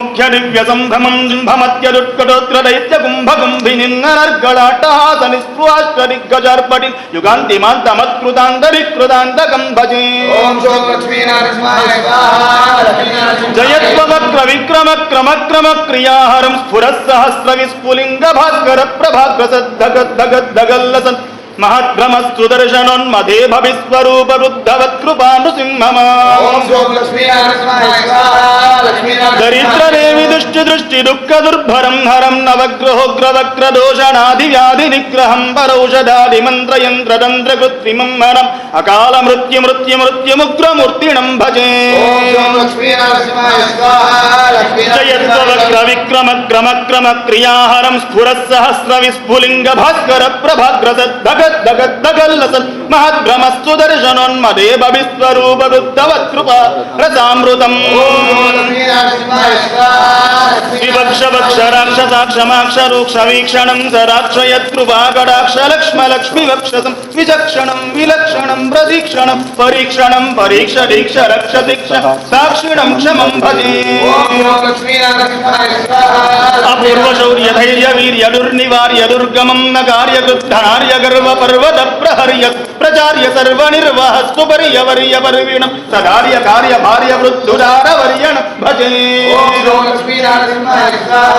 ముఖ్య జింభమత్యదుట్కటోత్ర దైత్య కుంభకుంభి నిన్ననర్గళాట్టహాస నిస్పృహాష్ట దిగ్గజార్పటి భజే విక్రమ క్రమ క్రమ క్రియాహరం స్ఫురసహస్ర విస్ఫులింగ భాస్కర ప్రభాగ్రసద్దగద్దగద్దగల్లసన్ మహద్భ్రమ సుదర్శనోన్మదే భవిస్వరూప వృద్ధవత్ కృపానుసింహమా ఓం दृष्टि दुख दुर्भरम हरम नवग्रहोग्रवक्र दोषणाधि व्याधि परौषधाधि मंत्र यंत्र तंत्र कृत्रिम हरम अकाल मृत्यु मृत्यु मृत्यु मुग्र मूर्तिण भजे जयद्रवक्र विक्रम क्रम क्रम क्रियाहरम स्फुर सहस्र विस्फुलिंग भास्कर प्रभाग्रस धगत धगत धगल्लसत् महद्भ्रमस्तु दर्शनोन्मदेव विश्वरूप बुद्धवत्कृपा रसामृतम् अक्षराक्षसाक्षमाक्षरोक्षवीक्षणं सराक्षयत्कृपाकडाक्षलक्ष्मलक्ष्मिवक्षसं विचक्षणं विलक्षणं प्रतीक्षणं परीक्षणं परीक्षदीक्ष रक्षदीक्ष साक्षिणं क्षमं भजे। अपूर्वशौर्यधैर्यवीर्यदुर्निवार्य दुर्गमं न कार्यगृद्धार्य गर्वपर्वत प्रहर्य प्रचार्य सर्वनिर्वह सुपर्यवर्यपर्विणं सदार्य कार्य भार्य वृद्धुदारवर्यण भजे।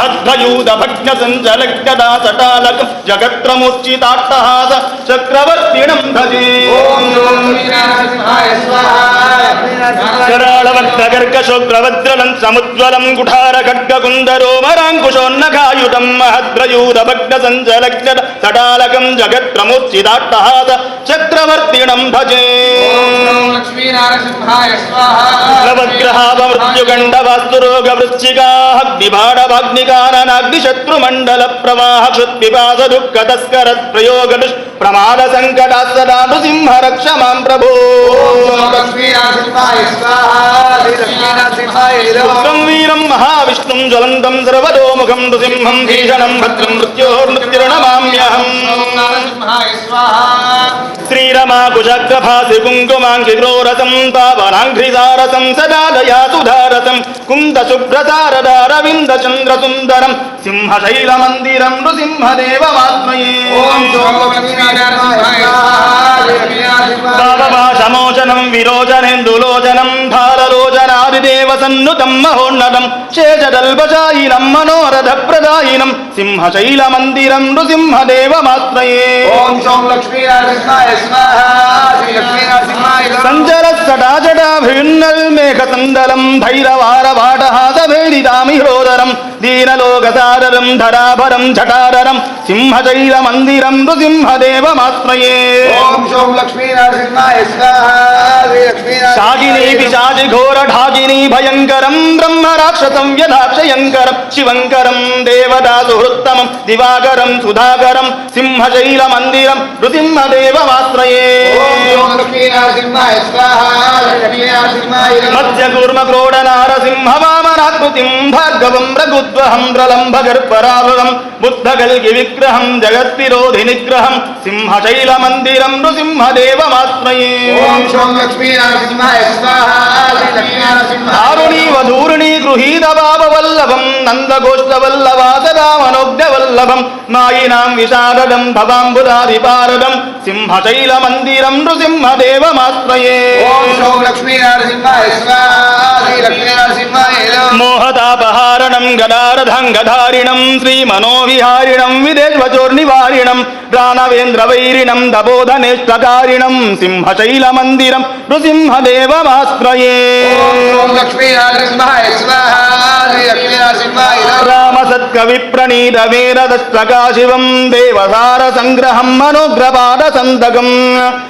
మహద్భయూధ భగ్న సంచలగ్గదా సటాలకం జగత్రముచ్చితాట్టహాస చక్రవర్తిణం భజే. ఓం శోం లక్ష్మీనారసింహాయ స్వాహా. లక్ష్మీనారసింహాయ కరాళవక్రగర్కశుగ్రవద్రలం సముజ్వలం కుఠార ఖడ్గకుండరోమరాంకుశోన్నఖాయుధం మహద్భయూధ భగ్న సంచలగ్గద సటాలకం జగత్రముచ్చితాట్టహాస చక్రవర్తిణం భజే లక్ష్మీనారసింహాయ స్వాహా. నవగ్రహాపమృత్యుగండ వాస్తురోగ ప్రమాద సంకట సదా నృసింహ రక్ష మాం ప్రభో వీరం మహావిష్ణుం జ్వలంతం సర్వతోముఖం నృసింహం భీషణం భద్రం స్వాహా శ్రీరమాకుశగ్రభాసి కుంకుమాంకిగ్రోరసం పావనాఘ్రిదారసం సదా దయాసుధారసం కుంద సుందరం సింహశైలమందిరం నృసింహదేవమాత్మయే ఓం భారలోచనాదిదేవ సన్నుతం మహోన్నతం మనోరథ ప్రదాయినం సింహశైలమందిరం నృసింహదేవమాత్మయే ఓం శోం సంజర స్వాహా శ్రీ లక్ష్మీనరసింహాయ భైరవార సటాజటాభిన్నల్మేఘసందలం భైరవారవాటహాసభేదిదామిహ్రోదరం దీనలోకసారరం ధరాభరం జటారరం సింహశైలమందిరం నృసింహదేవమాత్మయే ఓం శోం లక్ష్మీనారాయణ స్వాహ శాగిని పిశాచి ఘోర ఢాగిని భయంకరం బ్రహ్మ రాక్షసం యథాక్షయంకరం శివంకరం దేవతా సుహృత్తమం దివాకరం సుధాకరం సింహశైల మందిరం మత్స్య కూర్మ క్రోడ నారసింహ వామనాకృతిం భార్గవం రఘుద్వహం ప్రలంభ గర్భరాభవం బుద్ధ కల్గి విగ్రహం జగత్తిరోధి నిగ్రహం సింహశైల మందిరం నృసింహదేవమాశ్రయే. ఓం శోం లక్ష్మీనరసింహాయ స్వాహా శ్రీ లక్ష్మీనరసింహాయ దారుణీ వధూరుణీ గృహీత వల్లభం నందగోష్ఠవల్లభా సదా మనోజ్ఞవల్లభం మాయినాం విశారదం భవాంబుదాదిపారదం సింహశైల మందిరం నృసింహదేవమాశ్రయే. ఓం శ్రీ లక్ష్మీనరసింహాయ స్వాహా శ్రీ లక్ష్మీనరసింహాయ రామసత్కవిప్రణీత వేరదస్త్రకాశివం దేవసార సంగ్రహం మనోగ్రపాద సందకం జల్పితాం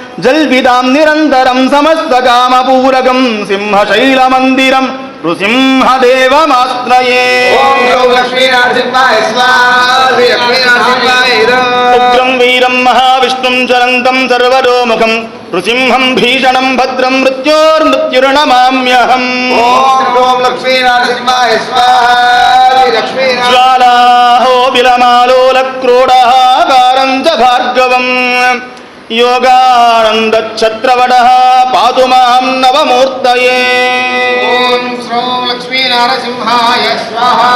నిరంతరం సమస్త కామపూరకం సింహశైల మందిరం నృసింహదేవమాశ్రయే ఓం గౌ లక్ష్మీ నరసింహాయ స్వాహ శ్రీ లక్ష్మీ నరసింహాయ ఉగ్రం జ్వలంతం సర్వరోముఖం నృసింహం భీషణం భద్రం మృత్యోర్మృత్యుర్నమామ్యహం ఓం ఓం లక్ష్మీ నరసింహాయ స్వాహ శ్రీ లక్ష్మీ నరసింహాయ